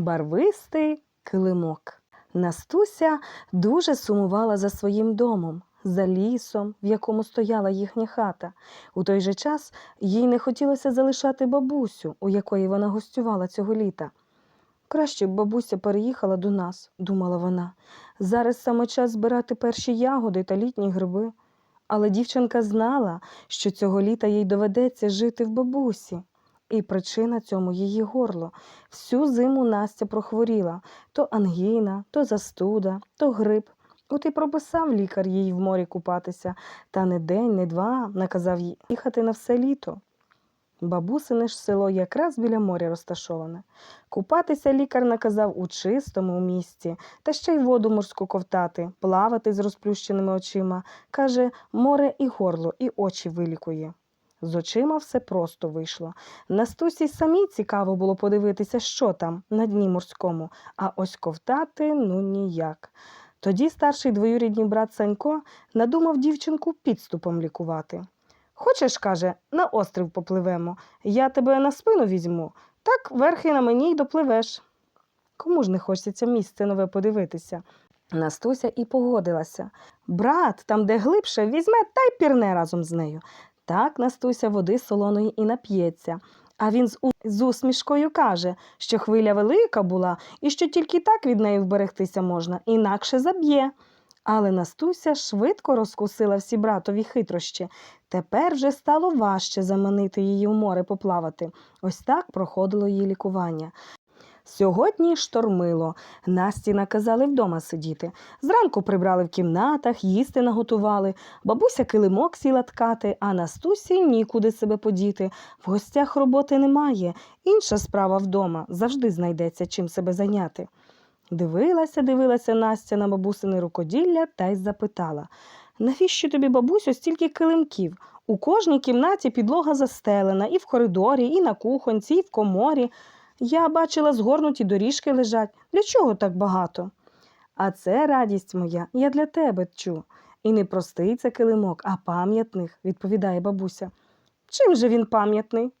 барвистий килимок. Настуся дуже сумувала за своїм домом, за лісом, в якому стояла їхня хата. У той же час їй не хотілося залишати бабусю, у якої вона гостювала цього літа. Краще б бабуся переїхала до нас, думала вона. Зараз саме час збирати перші ягоди та літні гриби. Але дівчинка знала, що цього літа їй доведеться жити в бабусі. І причина цьому її горло. Всю зиму Настя прохворіла то ангіна, то застуда, то грип. От і прописав лікар їй в морі купатися, та не день, не два наказав їй їхати на все літо. Бабусине ж село якраз біля моря розташоване. Купатися лікар наказав у чистому місці, та ще й воду морську ковтати, плавати з розплющеними очима. Каже, море і горло, і очі вилікує. З очима все просто вийшло. Настусі самій цікаво було подивитися, що там на дні морському, а ось ковтати ну ніяк. Тоді старший двоюрідний брат Санько надумав дівчинку підступом лікувати. Хочеш, каже, на острів попливемо, я тебе на спину візьму, так верхи на мені й допливеш. Кому ж не хочеться місце нове подивитися? Настуся і погодилася. Брат, там, де глибше, візьме та й пірне разом з нею. Так Настуся води солоної і нап'ється. А він з, усмішкою каже, що хвиля велика була і що тільки так від неї вберегтися можна, інакше заб'є. Але Настуся швидко розкусила всі братові хитрощі. Тепер вже стало важче заманити її в море поплавати. Ось так проходило її лікування. Сьогодні штормило. Насті наказали вдома сидіти. Зранку прибрали в кімнатах, їсти наготували. Бабуся килимок сіла ткати, а Настусі нікуди себе подіти. В гостях роботи немає. Інша справа вдома завжди знайдеться чим себе зайняти. Дивилася, дивилася Настя на бабусине рукоділля та й запитала навіщо тобі, бабусю, стільки килимків? У кожній кімнаті підлога застелена, і в коридорі, і на кухонці, і в коморі. Я бачила, згорнуті доріжки лежать. Для чого так багато? А це радість моя, я для тебе чу. І не простий це килимок, а пам'ятник, відповідає бабуся. Чим же він пам'ятний?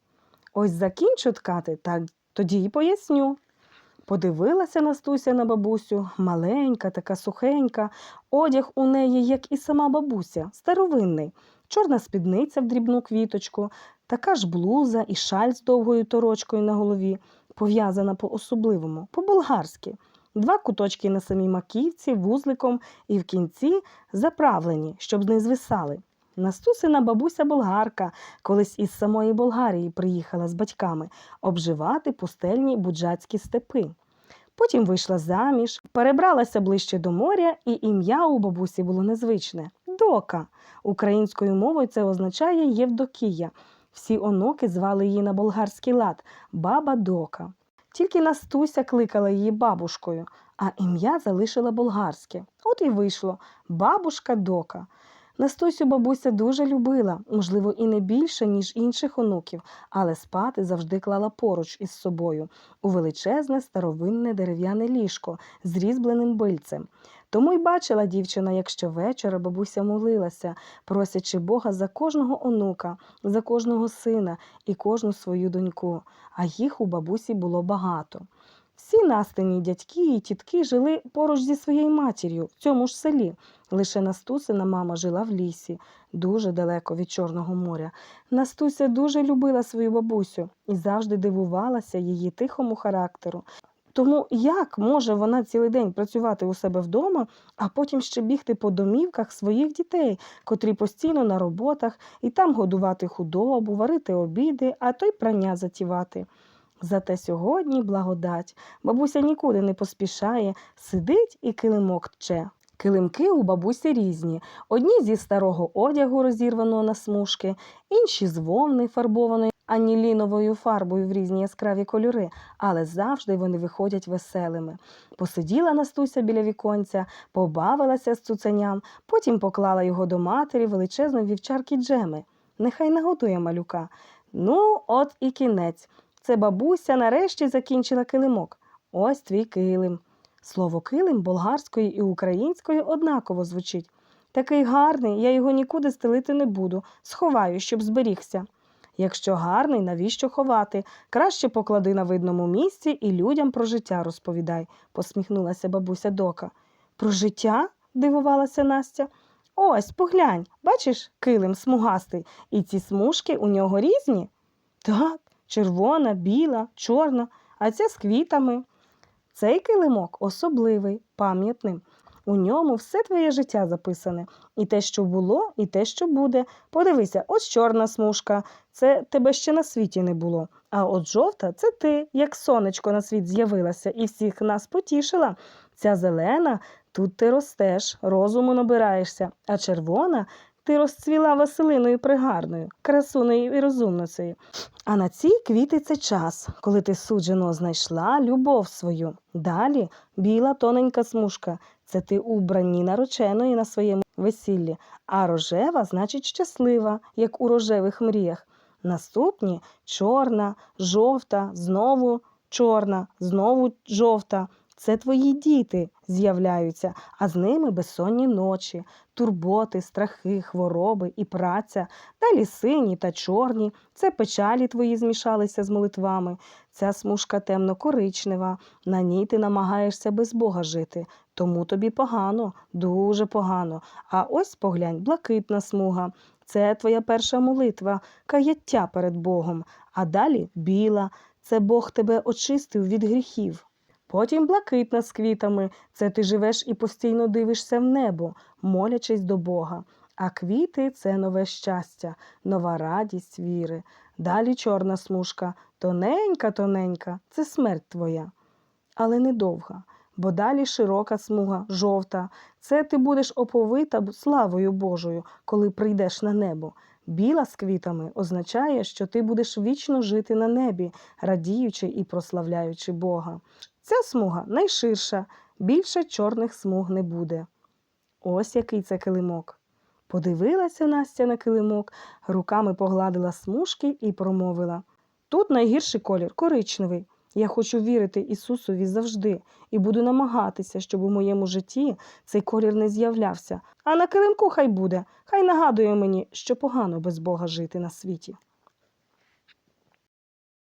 Ось закінчу ткати, так тоді й поясню. Подивилася Настуся на бабусю, маленька, така сухенька, одяг у неї, як і сама бабуся, старовинний, чорна спідниця в дрібну квіточку, така ж блуза і шаль з довгою торочкою на голові, пов'язана по-особливому, по-болгарськи. Два куточки на самій маківці, вузликом і в кінці заправлені, щоб не звисали. Настусина бабуся болгарка колись із самої Болгарії приїхала з батьками обживати пустельні буджацькі степи. Потім вийшла заміж, перебралася ближче до моря, і ім'я у бабусі було незвичне дока. Українською мовою це означає Євдокія. Всі онуки звали її на болгарський лад баба дока. Тільки Настуся кликала її бабушкою, а ім'я залишила болгарське. От і вийшло бабушка дока. Настусю бабуся дуже любила, можливо, і не більше, ніж інших онуків, але спати завжди клала поруч із собою у величезне старовинне дерев'яне ліжко з різьбленим бильцем. Тому й бачила дівчина, як щовечора бабуся молилася, просячи Бога за кожного онука, за кожного сина і кожну свою доньку, а їх у бабусі було багато. Всі настині дядьки і тітки жили поруч зі своєю матір'ю в цьому ж селі. Лише Настусина мама жила в лісі, дуже далеко від Чорного моря. Настуся дуже любила свою бабусю і завжди дивувалася її тихому характеру. Тому як може вона цілий день працювати у себе вдома, а потім ще бігти по домівках своїх дітей, котрі постійно на роботах, і там годувати худобу, варити обіди, а то й прання затівати. Зате сьогодні благодать. Бабуся нікуди не поспішає, сидить і килимок тче. Килимки у бабусі різні. Одні зі старого одягу, розірваного на смужки, інші з вовни, фарбованої аніліновою фарбою в різні яскраві кольори, але завжди вони виходять веселими. Посиділа Настуся біля віконця, побавилася з цуценям, потім поклала його до матері величезної вівчарки Джеми. Нехай нагодує малюка. Ну, от і кінець. Це бабуся нарешті закінчила килимок. Ось твій килим. Слово килим болгарською і українською однаково звучить. Такий гарний, я його нікуди стелити не буду, сховаю, щоб зберігся. Якщо гарний, навіщо ховати? Краще поклади на видному місці і людям про життя розповідай, посміхнулася бабуся Дока. Про життя? дивувалася Настя. Ось, поглянь, бачиш, килим смугастий, і ці смужки у нього різні? Так, червона, біла, чорна, а ця з квітами. Цей килимок особливий, пам'ятним. У ньому все твоє життя записане. І те, що було, і те, що буде. Подивися, ось чорна смужка, це тебе ще на світі не було. А от жовта це ти, як сонечко на світ з'явилася і всіх нас потішила. Ця зелена тут ти ростеш, розуму набираєшся, а червона ти розцвіла Василиною пригарною, красунею і розумницею. А на цій квіти це час, коли ти суджено знайшла любов свою. Далі біла тоненька смужка це ти убранні нареченої на своєму весіллі, а рожева значить щаслива, як у рожевих мріях. Наступні чорна, жовта, знову чорна, знову жовта. Це твої діти з'являються, а з ними безсонні ночі, турботи, страхи, хвороби і праця. Далі сині та чорні. Це печалі твої змішалися з молитвами. Ця смужка темно-коричнева. На ній ти намагаєшся без Бога жити. Тому тобі погано, дуже погано. А ось поглянь, блакитна смуга. Це твоя перша молитва, каяття перед Богом. А далі біла. Це Бог тебе очистив від гріхів. Потім блакитна з квітами. Це ти живеш і постійно дивишся в небо, молячись до Бога. А квіти це нове щастя, нова радість віри. Далі чорна смужка, тоненька, тоненька, це смерть твоя. Але недовга, бо далі широка смуга, жовта. Це ти будеш оповита славою Божою, коли прийдеш на небо. Біла з квітами означає, що ти будеш вічно жити на небі, радіючи і прославляючи Бога. Ця смуга найширша, більше чорних смуг не буде. Ось який це килимок. Подивилася Настя на килимок, руками погладила смужки і промовила Тут найгірший колір коричневий. Я хочу вірити Ісусові завжди і буду намагатися, щоб у моєму житті цей колір не з'являвся. А на килимку хай буде, хай нагадує мені, що погано без Бога жити на світі.